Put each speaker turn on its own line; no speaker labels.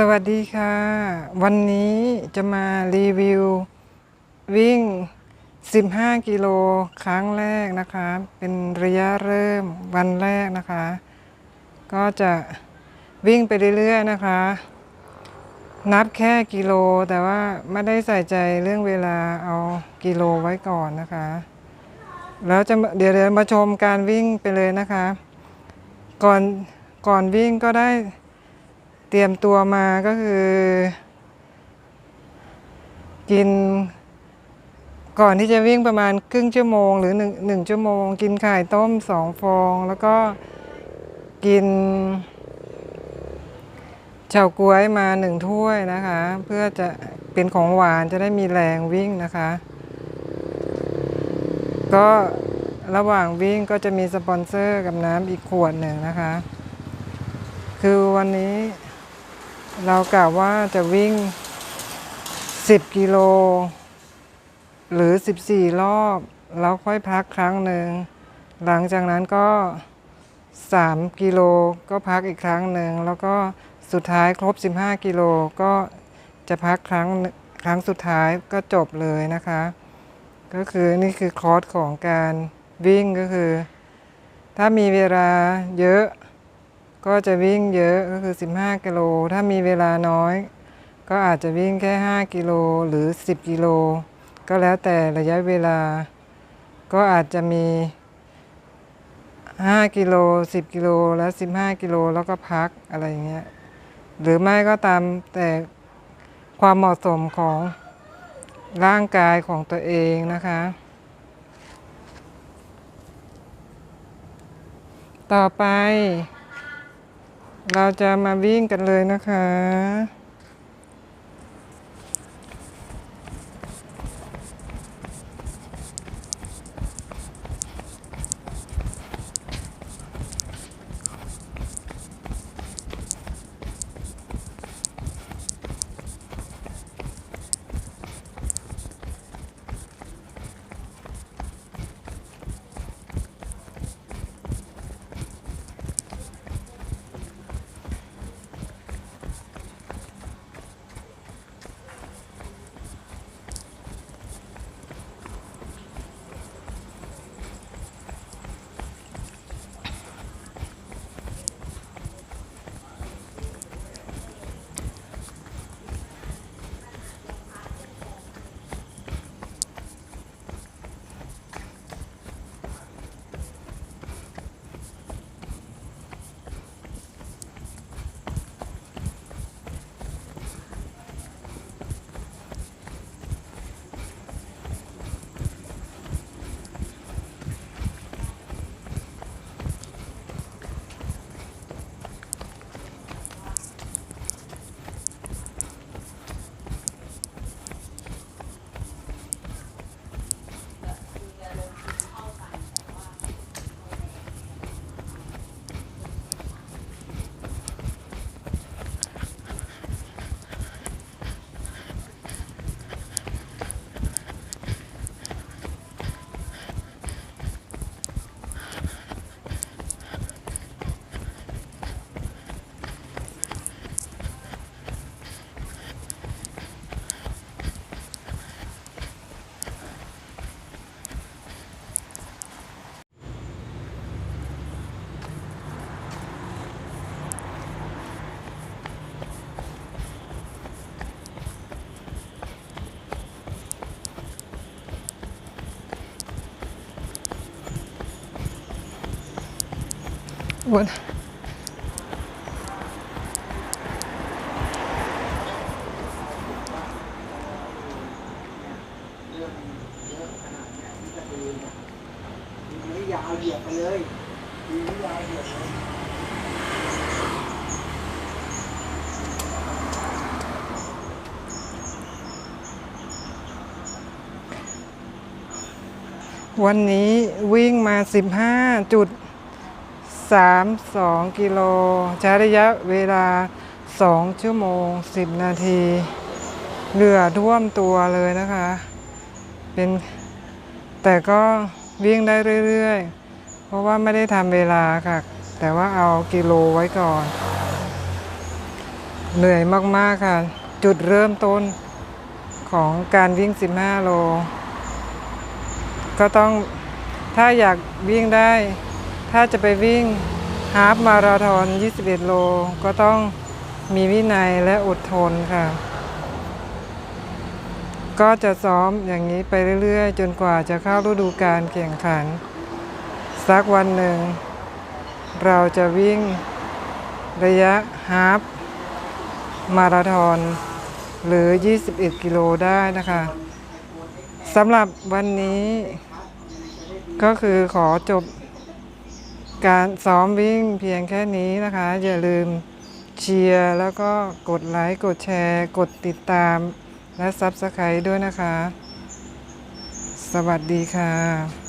สวัสดีค่ะ วันนี้จะมารีวิว วิ่ง 15 กิโลครั้งแรกนะคะ เป็นระยะเริ่มวันแรกนะคะ ก็จะวิ่งไปเรื่อยๆนะคะ นับแค่กิโลแต่ว่าไม่ได้ใส่ใจเรื่องเวลาเอากิโลไว้ก่อนนะคะ แล้วจะเดี๋ยวเดี๋ยวมาชมการวิ่งไปเลยนะคะ ก่อนก่อนวิ่งก็ได้ เตรียมตัวมาก็คือ กิน ก่อนที่จะวิ่งประมาณครึ่งชั่วโมง หรือหนึ่งหนึ่งชั่วโมง กินไข่ต้มสองฟอง แล้วก็กินเฉาก๊วยมาหนึ่งถ้วยนะคะ เพื่อจะเป็นของหวานจะได้มีแรงวิ่งนะคะ ก็ระหว่างวิ่งก็จะมีสปอนเซอร์กับน้ำอีกขวดหนึ่งนะคะ คือวันนี้ เรากะว่าจะวิ่ง 10 กิโล หรือ 14 รอบ แล้วค่อยพักครั้งหนึ่ง หลังจากนั้นก็ 3 กิโลก็พักอีกครั้งหนึ่ง แล้วก็สุดท้ายครบ 15 กิโลก็จะพักครั้งครั้งสุดท้ายก็จบเลยนะคะ ก็คือนี่คือคอร์สของการวิ่งก็คือ ถ้ามีเวลาเยอะ ก็จะวิ่งเยอะก็คือ 15 กิโล ถ้ามีเวลาน้อย ก็อาจจะวิ่งแค่ 5 กิโลหรือ 10 กิโล ก็แล้วแต่ระยะเวลา ก็อาจจะมี 5 กิโล 10 กิโลแล้ว15 กิโลแล้วก็พักอะไรอย่างเงี้ยหรือไม่ก็ตามแต่ความเหมาะสมของร่างกายของตัวเองนะคะ ต่อไป เราจะมาวิ่งกันเลยนะคะ วันวันนี้วิ่งมา 15 จุด 3 2 กิโล ใช้ระยะเวลา 2 ชั่วโมง 10 นาทีเหลือท่วมตัวเลยนะคะ เป็นแต่ก็วิ่งได้เรื่อยๆ เพราะว่าไม่ได้ทำเวลาค่ะ แต่ว่าเอากิโลไว้ก่อน เหนื่อยมากๆค่ะ จุดเริ่มต้นของการวิ่ง 15 โล ก็ต้องถ้าอยากวิ่งได้ ถ้าจะไปวิ่งฮาฟมาราธอน 21 โล ก็ต้องมีวินัยและอดทนค่ะ ก็จะซ้อมอย่างนี้ไปเรื่อยๆ จนกว่าจะเข้าฤดูการแข่งขัน สักวันหนึ่ง เราจะวิ่งระยะฮาฟมาราธอนหรือ 21 กิโลได้นะคะสำหรับวันนี้ก็คือขอจบ การซ้อมวิ่งเพียงแค่นี้นะคะ อย่าลืมเชียร์แล้วก็กดไลค์กดแชร์ กดติดตาม และ Subscribe ด้วยนะคะ สวัสดีค่ะ